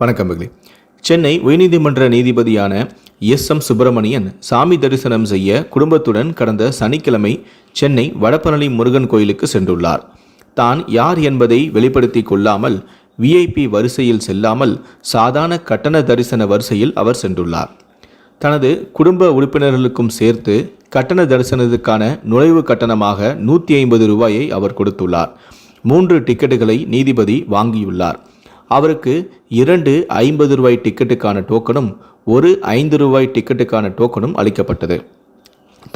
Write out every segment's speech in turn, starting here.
வணக்கம் பகலி சென்னை உயர்நீதிமன்ற நீதிபதியான S M Subramanian Swamy தரிசனம் செய்ய குடும்பத்துடன் கடந்த சனிக்கிழமை சென்னை வடபழனி முருகன் கோயிலுக்கு சென்றுள்ளார். தான் யார் என்பதை வெளிப்படுத்தி கொள்ளாமல் விஐபி வரிசையில் செல்லாமல் சாதாரண கட்டண தரிசன வரிசையில் அவர் சென்றுள்ளார். தனது குடும்ப உறுப்பினர்களுக்கும் சேர்த்து கட்டண தரிசனத்துக்கான நுழைவு கட்டணமாக நூற்றி ஐம்பது ரூபாயை அவர் கொடுத்துள்ளார். மூன்று டிக்கெட்டுகளை நீதிபதி வாங்கியுள்ளார். அவருக்கு இரண்டு ஐம்பது ரூபாய் டிக்கெட்டுக்கான டோக்கனும் ஒரு ஐந்து ரூபாய் டிக்கெட்டுக்கான டோக்கனும் அளிக்கப்பட்டது.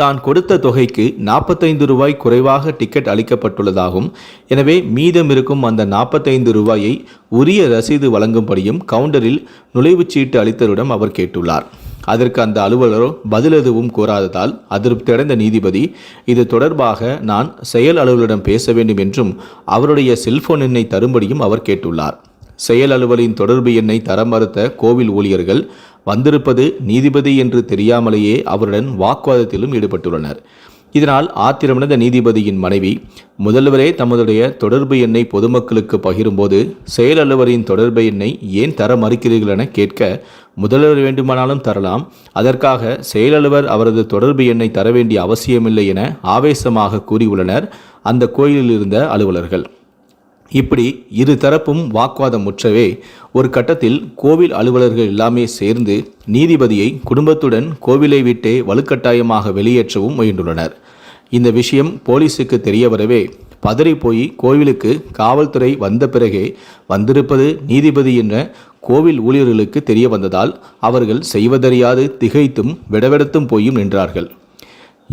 தான் கொடுத்த தொகைக்கு நாற்பத்தைந்து ரூபாய் குறைவாக டிக்கெட் அளிக்கப்பட்டுள்ளதாகவும் எனவே மீதம் இருக்கும் அந்த நாற்பத்தைந்து ரூபாயை உரிய ரசீது வழங்கும்படியும் கவுண்டரில் நுழைவுச்சீட்டு அளித்தவரிடம் அவர் கேட்டுள்ளார். அதற்கு அந்த அலுவலரோ பதில் எதுவும் கூறாததால் அதிருப்தியடைந்த நீதிபதி இது தொடர்பாக நான் செயல் அலுவலரிடம் பேச வேண்டும் என்றும் அவருடைய செல்போன் எண்ணை தரும்படியும் அவர் கேட்டுள்ளார். செயல் அலுவலின் தொடர்பு எண்ணை தர மறுத்த கோவில் ஊழியர்கள் வந்திருப்பது நீதிபதி என்று தெரியாமலேயே அவருடன் வாக்குவாதத்திலும் ஈடுபட்டுள்ளனர். இதனால் ஆத்திரமடைந்த நீதிபதியின் மனைவி முதல்வரே தமதுடைய தொடர்பு எண்ணை பொதுமக்களுக்கு பகிரும்போது செயல் அலுவலரின் தொடர்பு எண்ணை ஏன் தர மறுக்கிறீர்கள் என கேட்க முதல்வர் வேண்டுமானாலும் தரலாம் அதற்காக செயலலுவர் அவரது தொடர்பு எண்ணை தர வேண்டிய அவசியமில்லை என ஆவேசமாக கூறியுள்ளனர் அந்த கோயிலில் இருந்த அலுவலர்கள். இப்படி இரு தரப்பும் வாக்குவாதம் முற்றவே ஒரு கட்டத்தில் கோவில் அலுவலர்கள் எல்லாமே சேர்ந்து நீதிபதியை குடும்பத்துடன் கோவிலை விட்டே வலுக்கட்டாயமாக வெளியேற்றவும் முயன்றுள்ளனர். இந்த விஷயம் போலீஸுக்கு தெரிய வரவே பதறி போய் கோவிலுக்கு காவல்துறை வந்த பிறகே வந்திருப்பது நீதிபதி என்ற கோவில் ஊழியர்களுக்கு தெரிய வந்ததால் அவர்கள் செய்வதறியாது திகைத்தும் விடவெடுத்தும் போயும் நின்றார்கள்.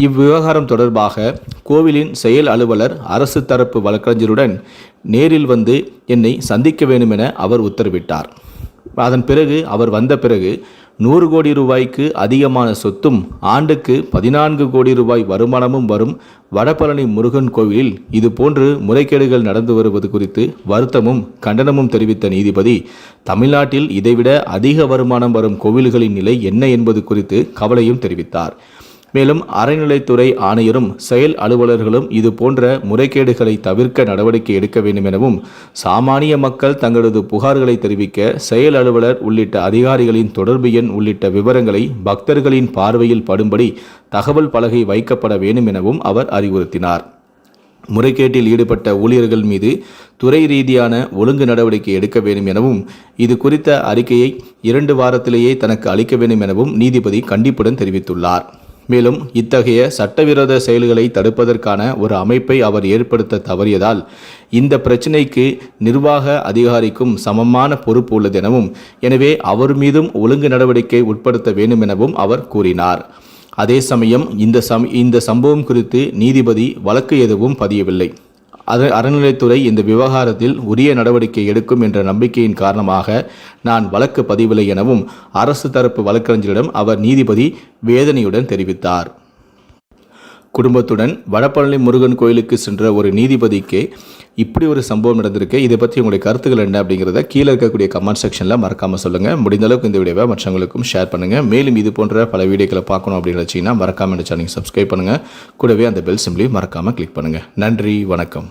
இவ்விவகாரம் தொடர்பாக கோவிலின் செயல் அலுவலர் அரசு தரப்பு வழக்கறிஞருடன் நேரில் வந்து என்னை சந்திக்க வேண்டும் என அவர் உத்தரவிட்டார். அதன் பிறகு அவர் வந்த பிறகு நூறு கோடி ரூபாய்க்கு அதிகமான சொத்தும் ஆண்டுக்கு பதினான்கு கோடி ரூபாய் வருமானமும் வரும் வடபழனி முருகன் கோவிலில் இதுபோன்று முறைகேடுகள் நடந்து வருவது குறித்து வருத்தமும் கண்டனமும் தெரிவித்த நீதிபதி தமிழ்நாட்டில் இதைவிட அதிக வருமானம் வரும் கோவில்களின் நிலை என்ன என்பது குறித்து கவலையும் தெரிவித்தார். மேலும் அறநிலைத்துறை ஆணையரும் செயல் அலுவலர்களும் இது போன்ற முறைகேடுகளை தவிர்க்க நடவடிக்கை எடுக்க வேண்டும் எனவும் சாமானிய மக்கள் தங்களது புகார்களை தெரிவிக்க செயல் அலுவலர் உள்ளிட்ட அதிகாரிகளின் தொடர்பு எண் உள்ளிட்ட விவரங்களை பக்தர்களின் பார்வையில் படும்படி தகவல் பலகை வைக்கப்பட வேண்டும் எனவும் அவர் அறிவுறுத்தினார். முறைகேட்டில் ஈடுபட்ட ஊழியர்கள் மீது துறை ரீதியான ஒழுங்கு நடவடிக்கை எடுக்க வேண்டும் எனவும் இது குறித்த அறிக்கையை இரண்டு வாரத்திலேயே தனக்கு அளிக்க வேண்டும் எனவும் நீதிபதி கண்டிப்புடன் தெரிவித்துள்ளார். மேலும் இத்தகைய சட்டவிரோத செயல்களை தடுப்பதற்கான ஒரு அமைப்பை அவர் ஏற்படுத்த தவறியதால் இந்த பிரச்சினைக்கு நிர்வாக அதிகாரிக்கும் சமமான பொறுப்பு உள்ளது எனவும் எனவே அவர் மீதும் ஒழுங்கு நடவடிக்கை உட்படுத்த வேண்டும் எனவும் அவர் கூறினார். அதே சமயம் இந்த சம் இந்த சம்பவம் குறித்து நீதிபதி வழக்கு எதுவும் பதியவில்லை. அது அறநிலைத்துறை இந்த விவகாரத்தில் உரிய நடவடிக்கை எடுக்கும் என்ற நம்பிக்கையின் காரணமாக நான் வழக்கு பதிவில்லை எனவும் அரசு தரப்பு வழக்கறிஞரிடம் அவர் நீதிபதி வேதனையுடன் தெரிவித்தார். குடும்பத்துடன் வடபழனி முருகன் கோயிலுக்கு சென்ற ஒரு நீதிபதிக்கு இப்படி ஒரு சம்பவம் நடந்திருக்கு. இதை பற்றி உங்களுடைய கருத்துக்கள் என்ன அப்படிங்கிறத கீழே இருக்கக்கூடிய கமெண்ட் செக்ஷனில் மறக்காமல் சொல்லுங்கள் முடிந்த அளவுக்கு இந்த வீடியோவை மற்றவங்களுக்கும் ஷேர் பண்ணுங்கள் மேலும் இது போன்ற பல வீடியோக்களை பார்க்கணும் அப்படின்னு வச்சிங்கன்னா மறக்காமல் இந்த சேனலுக்கு சப்ஸ்கிரைப் பண்ணுங்கள் கூடவே அந்த பெல் சிம்லையும் மறக்காமல் கிளிக் பண்ணுங்கள் நன்றி வணக்கம்.